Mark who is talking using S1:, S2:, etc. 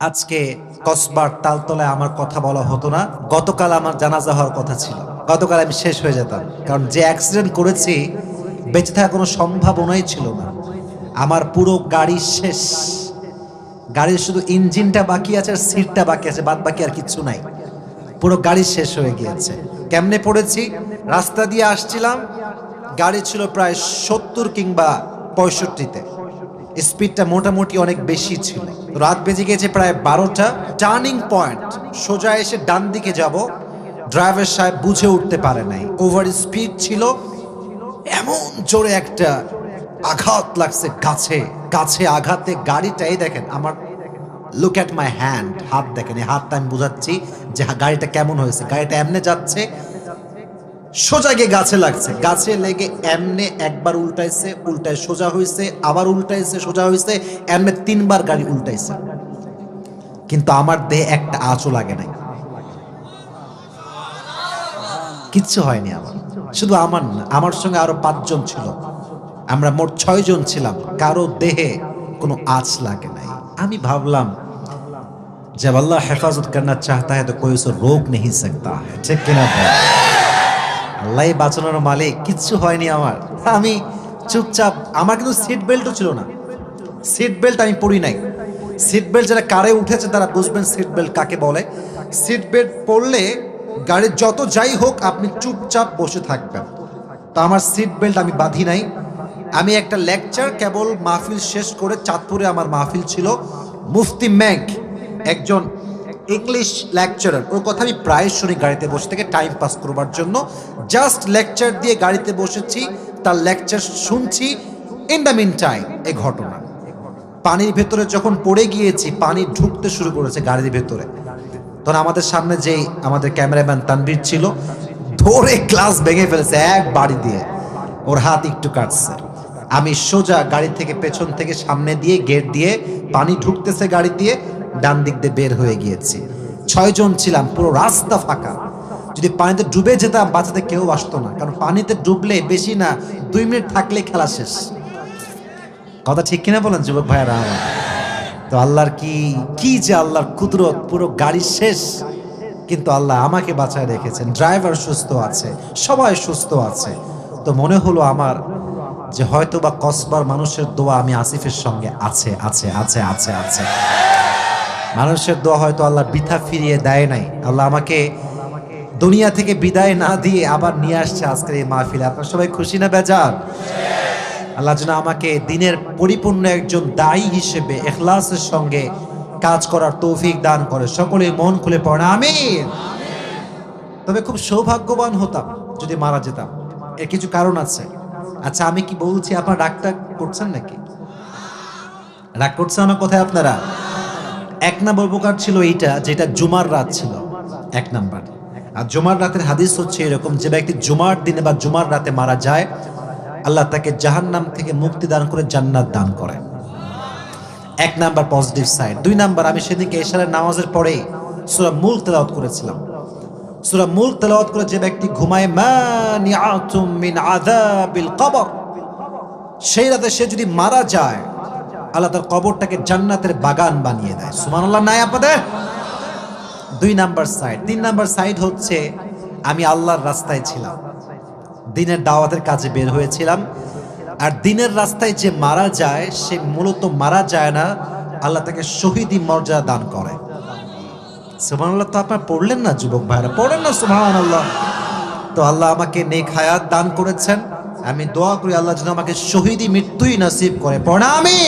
S1: আজকে কসবার তালতলায় আমার কথা বলা হতো না। গতকাল আমার জানাজা হওয়ার কথা ছিল। গতকাল আমি শেষ হয়ে যেতাম। কারণ যে অ্যাক্সিডেন্ট করেছি, বেঁচে থাকার কোনো সম্ভাবনাই ছিল না। আমার পুরো গাড়ি শেষ। গাড়ির শুধু ইঞ্জিনটা বাকি আছে আর সিটটা বাকি আছে বাদ বাকি আর কিচ্ছু নাই। পুরো গাড়ি শেষ হয়ে গিয়েছে। কেমনে পড়েছি? রাস্তা দিয়ে আসছিলাম। গাড়ি ছিল প্রায় সত্তর কিংবা পঁয়ষট্টিতে। স্পিডটা মোটামুটি অনেক বেশি ছিল। রাত বেজে গেছে প্রায় বারোটা। টার্নিং পয়েন্ট, সোজা এসে ডান দিকে যাব। ড্রাইভার সাহেব বুঝে উঠতে পারে নাই। ওভার স্পিড ছিল এমন জোরে একটা আঘাত লাগছে গাছে। গাছে আঘাতে গাড়িটাই দেখেন, আমার লুক অ্যাট মাই হ্যান্ড হাত দেখেন। এই হাতটা আমি বোঝাচ্ছি যে গাড়িটা কেমন হয়েছে। গাড়িটা এমনে যাচ্ছে সোজা গিয়ে গাছে লাগছে গাছে লেগে এমনে একবার উল্টাইছে উল্টায় সোজা হয়েছে আবার উল্টাইছে সোজা হয়েছে এমনে তিনবার গাড়ি উল্টাইছে কিন্তু আমার দেহে একটা আঁচও লাগে নাই কিচ্ছু হয়নি আমার শুধু আমার না আমার সঙ্গে আরো পাঁচজন ছিল আমরা মোট ছয় জন ছিলাম কারো দেহে কোনো আঁচ লাগে নাই আমি ভাবলাম जब अल्लाह हिफाजत करना चाहता है तो कोई उसे रोक नहीं सकता है ঠিক কিনা বল? আল্লাহ বাঁচানোর মালিক, কিচ্ছু হয়নি আমার। আমি চুপচাপ, আমার কিন্তু সিট বেল্টও ছিল না। সিট বেল্ট আমি পরি নাই। সিট বেল্ট যারা কারে উঠেছে তারা বুঝবেন সিট বেল্ট কাকে বলে। সিট বেল্ট পরলে গাড়ির যত যাই হোক আপনি চুপচাপ বসে থাকবেন। তো আমার সিট বেল্ট আমি বাঁধি নাই। আমি একটা লেকচার কেবল মাহফিল শেষ করে চাঁদপুরে আমার মাহফিল ছিল, মুফতি ম্যাঙ্ক একজন ইংলিশ লেকচারার ওর কথা আমি প্রায় শুনি গাড়িতে বসে থেকে টাইম পাস করবার জন্য। জাস্ট লেকচার দিয়ে গাড়িতে বসেছি, তার লেকচার শুনছি। ইন দ্য মিন টাইম এ ঘটনা। পানির ভেতরে যখন পড়ে গিয়েছি, পানি ঢুকতে শুরু করেছে গাড়ির ভেতরে। তখন আমাদের সামনে যেই আমাদের ক্যামেরাম্যান তানভীর ছিল, ধরে গ্লাস ভেঙে ফেলেছে এক বাড়ি দিয়ে। ওর হাত একটু কাটছে। আমি সোজা গাড়ি থেকে পেছন থেকে সামনে দিয়ে গেট দিয়ে পানি ঢুকতেছে গাড়ি দিয়ে। ডান দিক দিয়ে বের হয়ে গিয়েছি। ছয়জন ছিলাম, পুরো রাস্তা ফাঁকা। যদি পানিতে ডুবে যেতাম, বাঁচাতে কেউ আসতো না। কারণ পানিতে ডুবলে বেশি না, দুই মিনিট থাকলে খেলা শেষ। কথা ঠিক কিনা বলেন, যুবক ভাইয়ারা আমার? তো আল্লাহর কি কি যে আল্লাহর কুদরত, পুরো গাড়ি শেষ। কিন্তু আল্লাহ আমাকে বাঁচায় রেখেছেন। ড্রাইভার সুস্থ আছে, সবাই সুস্থ আছে। তো মনে হলো আমার যে হয়তো বা কসবার মানুষের দোয়া আমি আসিফের সঙ্গে আছে আছে আছে আছে আছে। মানুষের দোয়া হয়তো আল্লাহ বৃথা ফিরিয়ে দেয় নাই। আল্লাহ আমাকে দুনিয়া থেকে বিদায় না দিয়ে আবার নিয়ে আসছে আজকের এই মাহফিলে। আপনার সবাই খুশি না বেজার? আল্লাহ যেন আমাকে দিনের পরিপূর্ণ একজন দায়ী হিসেবে এখলাসের সঙ্গে কাজ করার তৌফিক দান করে। সকলে মন খুলে পড়ে আমি তবে খুব সৌভাগ্যবান হতাম যদি মারা যেতাম। এর কিছু কারণ আছে। আচ্ছা আমি কি বলছি, আপনার রাগটা করছেন নাকি? রাগ করছেন আমার কোথায় আপনারা? এক নম্বর উপকার ছিল এইটা, যেটা জুমার রাত ছিল। এক নাম্বার। আর জুমার রাতের হাদিস হচ্ছে এরকম, যে ব্যক্তি জুমার দিনে বা জুমার রাতে মারা যায়, আল্লাহ তাকে জাহান্নাম থেকে মুক্তি দান করে জান্নাত দান করেন এক নাম্বার পজিটিভ সাইড দুই নাম্বার, আমি সেদিনকে এশারের নামাজের পরে সুরা মুল তেলাওয়াত করেছিলাম। সুরা মুল তেলাওয়াত করে যে ব্যক্তি ঘুমায় মিন আযাবিল কবর। সেই রাতে সে যদি মারা যায় আল্লাহ তার কবরটাকে জান্নাতের বাগান বানিয়ে দেয়। সুবহানাল্লাহ, নাই আপনাদের? দুই নাম্বার সাইড। তিন নাম্বার সাইড হচ্ছে, আমি আল্লাহর রাস্তায় ছিলাম। দিনের দাওয়াতের কাজে বের হয়েছিলাম। আর দিনের রাস্তায় যে মারা যায়, সে মূলত মারা যায় না, আল্লাহ তাকে শহীদি মর্যাদা দান করে। সুবহানাল্লাহ, তো আপনার পড়লেন না, যুবক ভাইরা? পড়েন না, সুবহানাল্লাহ। তো আল্লাহ আমাকে নেক হায়াত দান করেছেন। আমি দোয়া করি আল্লাহ যেন আমাকে শহীদি মৃত্যুই নসিব করে। পড়া আমি